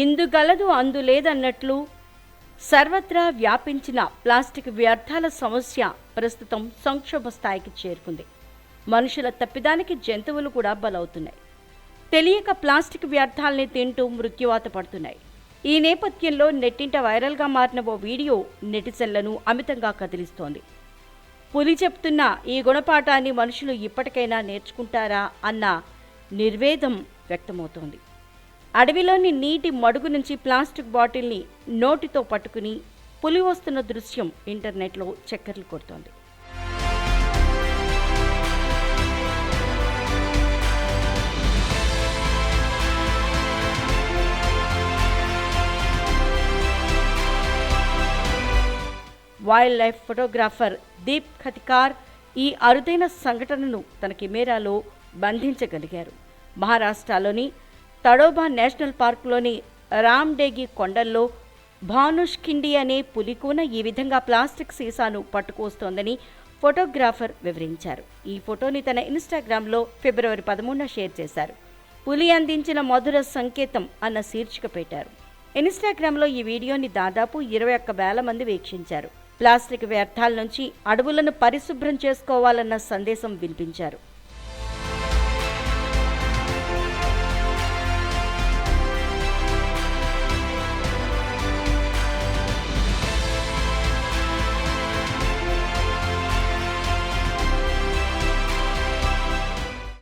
ఇందుగలదు అందులేదన్నట్లు సర్వత్రా వ్యాపించిన ప్లాస్టిక్ వ్యర్థాల సమస్య ప్రస్తుతం సంక్షోభ స్థాయికి చేరుకుంది. మనుషుల తప్పిదానికి జంతువులు కూడా బలవుతున్నాయి. తెలియక ప్లాస్టిక్ వ్యర్థాల్ని తింటూ మృత్యువాత పడుతున్నాయి. ఈ నేపథ్యంలో నెట్టింట వైరల్గా మారిన ఓ వీడియో నెటిజన్లను అమితంగా కదిలిస్తోంది. పులి చెప్తున్న ఈ గుణపాఠాన్ని మనుషులు ఇప్పటికైనా నేర్చుకుంటారా అన్న నిర్వేదం వ్యక్తమవుతోంది. అడవిలోని నీటి మడుగు నుంచి ప్లాస్టిక్ బాటిల్ని నోటితో పట్టుకుని పులి వస్తున్న దృశ్యం ఇంటర్నెట్లో చక్కర్లు కొడుతోంది. Wild life photographer Deep Khatikar ఈ అరుదైన సంఘటనను తన కెమెరాలో బంధించగలిగారు. మహారాష్ట్రలోని తడోబా నేషనల్ పార్క్లోని రామ్డేగి కొండల్లో భానుష్కిండి అనే పులికూన ఈ విధంగా ప్లాస్టిక్ సీసాను పట్టుకొస్తోందని ఫోటోగ్రాఫర్ వివరించారు. ఈ ఫోటోని తన ఇన్స్టాగ్రామ్లో ఫిబ్రవరి పదమూడున షేర్ చేశారు. పులి అందించిన మధుర సంకేతం అన్న శీర్షిక పెట్టారు. ఇన్స్టాగ్రామ్లో ఈ వీడియోని దాదాపు ఇరవై ఒక్క వేల మంది వీక్షించారు. ప్లాస్టిక్ వ్యర్థాల నుంచి అడవులను పరిశుభ్రం చేసుకోవాలన్న సందేశం వినిపించారు.